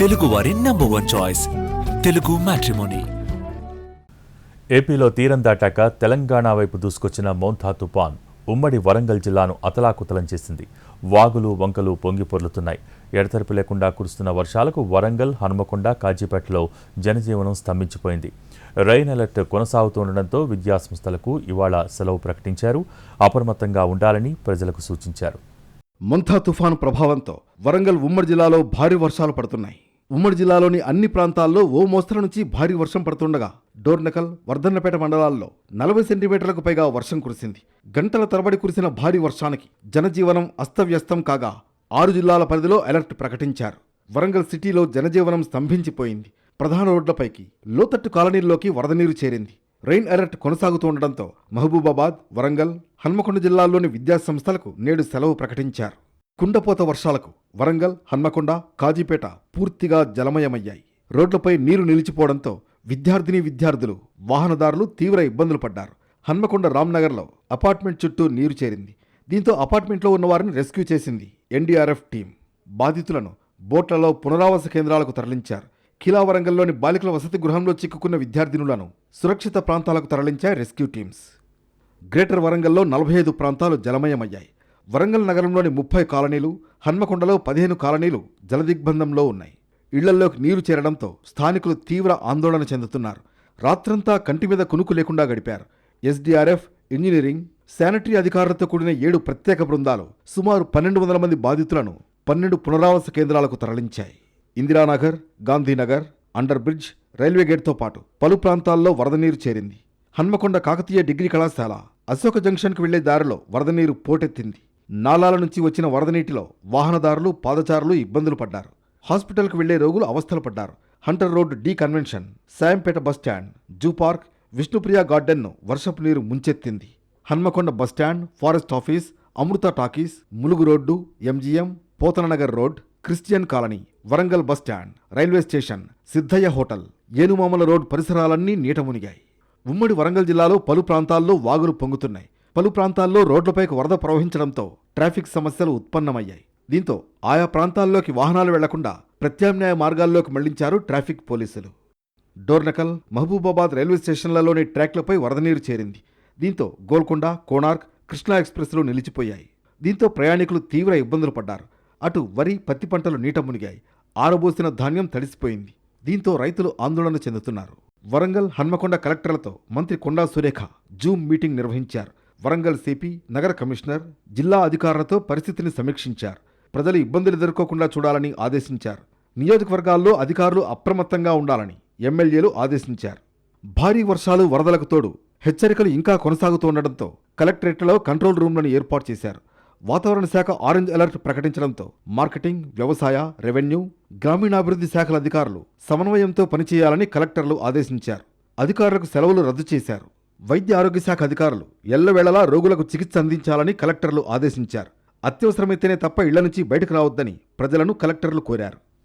తెలుగువారి number one choice Telugu matrimony ఏపీలో తీరం దాటాక తెలంగాణ వైపు దూసుకొచ్చిన మౌంథా తుపాన్ ఉమ్మడి వరంగల్ జిల్లాను అతలాకుతలం చేసింది. వాగులు వంకలు పొంగి పొర్లుతున్నాయి. ఎడతెరిపి లేకుండా కురుస్తున్న వర్షాలకు వరంగల్ హనుమకొండ కాజీపేటలో జనజీవనం స్తంభించిపోయింది. రైన్ అలర్ట్ కొనసాగుతుండటంతో విద్యాసంస్థలకు ఇవాళ సెలవు ప్రకటించారు. అప్రమత్తంగా ఉండాలని ప్రజలకు సూచించారు. మంథా తుఫాను ప్రభావంతో వరంగల్ ఉమ్మడి జిల్లాలో భారీ వర్షాలు పడుతున్నాయి. ఉమ్మడి జిల్లాలోని అన్ని ప్రాంతాల్లో ఓ మోస్తరు నుంచి భారీ వర్షం పడుతుండగా డోర్నకల్ వర్ధన్నపేట మండలాల్లో నలభై సెంటీమీటర్లకు పైగా వర్షం కురిసింది. గంటల తరబడి కురిసిన భారీ వర్షానికి జనజీవనం అస్తవ్యస్తం కాగా ఆరు జిల్లాల పరిధిలో అలర్ట్ ప్రకటించారు. వరంగల్ సిటీలో జనజీవనం స్తంభించిపోయింది. ప్రధాన రోడ్లపైకి లోతట్టు కాలనీల్లోకి వరద నీరు చేరింది. రెయిన్ అలర్ట్ కొనసాగుతుండటంతో మహబూబాబాద్ వరంగల్ హన్మకొండ జిల్లాల్లోని విద్యాసంస్థలకు నేడు సెలవు ప్రకటించారు. కుండపోత వర్షాలకు వరంగల్ హన్మకొండ కాజీపేట పూర్తిగా జలమయమయ్యాయి. రోడ్లపై నీరు నిలిచిపోవడంతో విద్యార్థిని విద్యార్థులు వాహనదారులు తీవ్ర ఇబ్బందులు పడ్డారు. హన్మకొండ రామ్నగర్లో అపార్ట్మెంట్ చుట్టూ నీరు చేరింది. దీంతో అపార్ట్మెంట్లో ఉన్న వారిని రెస్క్యూ చేసింది ఎన్డీఆర్ఎఫ్ టీం. బాధితులను బోట్లలో పునరావాస కేంద్రాలకు తరలించారు. కిలా వరంగల్లోని బాలికల వసతి గృహంలో చిక్కుకున్న విద్యార్థినులను సురక్షిత ప్రాంతాలకు తరలించాయి రెస్క్యూ టీమ్స్. గ్రేటర్ వరంగల్లో నలభై ఐదు ప్రాంతాలు జలమయమయ్యాయి. వరంగల్ నగరంలోని ముప్పై కాలనీలు హన్మకొండలో పదిహేను కాలనీలు జలదిగ్బంధంలో ఉన్నాయి. ఇళ్ళల్లోకి నీరు చేరడంతో స్థానికులు తీవ్ర ఆందోళన చెందుతున్నారు. రాత్రంతా కంటి మీద కునుకు లేకుండా గడిపారు. ఎస్డీఆర్ఎఫ్ ఇంజనీరింగ్ శానిటరీ అధికారులతో కూడిన ఏడు ప్రత్యేక బృందాలు సుమారు పన్నెండు వందల మంది బాధితులను పన్నెండు పునరావాస కేంద్రాలకు తరలించాయి. Indiranagar Gandhinagar under bridge railway గేట్తో పాటు పలు ప్రాంతాల్లో వరద నీరు చేరింది. హన్మకొండ కాకతీయ డిగ్రీ కళాశాల అశోక జంక్షన్కు వెళ్ళే దారిలో వరద నీరు పోటెత్తింది. నాలాల నుంచి వచ్చిన వరద నీటిలో వాహనదారులు పాదచారులు ఇబ్బందులు పడ్డారు. హాస్పిటల్కు వెళ్ళే రోగులు అవస్థలు పడ్డారు. Hunter road D convention Sayampet bus stand zoo park Vishnupriya గార్డెన్ను వర్షపు నీరు ముంచెత్తింది. Hanmakonda bus stand forest office Amrutha talkies Mulugu road MGM Pothananagar road Christian colony Warangal bus stand railway station Siddaiah hotel Enumamula road పరిసరాలన్నీ నీట మునిగాయి. ఉమ్మడి వరంగల్ జిల్లాలో పలు ప్రాంతాల్లో వాగులు పొంగుతున్నాయి. పలు ప్రాంతాల్లో రోడ్లపైకి వరద ప్రవహించడంతో ట్రాఫిక్ సమస్యలు ఉత్పన్నమయ్యాయి. దీంతో ఆయా ప్రాంతాల్లోకి వాహనాలు వెళ్ళకుండా ప్రత్యామ్నాయ మార్గాల్లోకి మళ్ళించారు ట్రాఫిక్ పోలీసులు. డోర్నకల్ మహబూబాబాద్ రైల్వే స్టేషన్లలోని ట్రాక్లపై వరద నీరు చేరింది. దీంతో గోల్కొండ కోణార్క్ కృష్ణా ఎక్స్ప్రెస్లు నిలిచిపోయాయి. దీంతో ప్రయాణికులు తీవ్ర ఇబ్బందులు పడ్డారు. అటు వరి పత్తి పంటలు నీట మునిగాయి. ఆరబోసిన ధాన్యం తడిసిపోయింది. దీంతో రైతులు ఆందోళన చెందుతున్నారు. వరంగల్ హన్మకొండ కలెక్టర్లతో మంత్రి కొండా సురేఖ జూమ్ మీటింగ్ నిర్వహించారు. వరంగల్ సిపి నగర కమిషనర్ జిల్లా అధికారులతో పరిస్థితిని సమీక్షించారు. ప్రజలు ఇబ్బందులు ఎదుర్కోకుండా చూడాలని ఆదేశించారు. నియోజకవర్గాల్లో అధికారులు అప్రమత్తంగా ఉండాలని ఎమ్మెల్యేలు ఆదేశించారు. భారీ వర్షాలు వరదలకు తోడు హెచ్చరికలు ఇంకా కొనసాగుతుండటంతో కలెక్టరేట్లో కంట్రోల్ రూమ్లను ఏర్పాటు చేశారు. వాతావరణ శాఖ ఆరెంజ్ అలర్ట్ ప్రకటించడంతో మార్కెటింగ్ వ్యవసాయ రెవెన్యూ గ్రామీణాభివృద్ధి శాఖల అధికారులు సమన్వయంతో పనిచేయాలని కలెక్టర్లు ఆదేశించారు. అధికారులకు సెలవులు రద్దు చేశారు. వైద్య ఆరోగ్య శాఖ అధికారులు ఎల్లవేళలా రోగులకు చికిత్స అందించాలని కలెక్టర్లు ఆదేశించారు. అత్యవసరమైతేనే తప్ప ఇళ్ళ నుంచి బయటకు రావద్దని ప్రజలను కలెక్టర్లు కోరారు.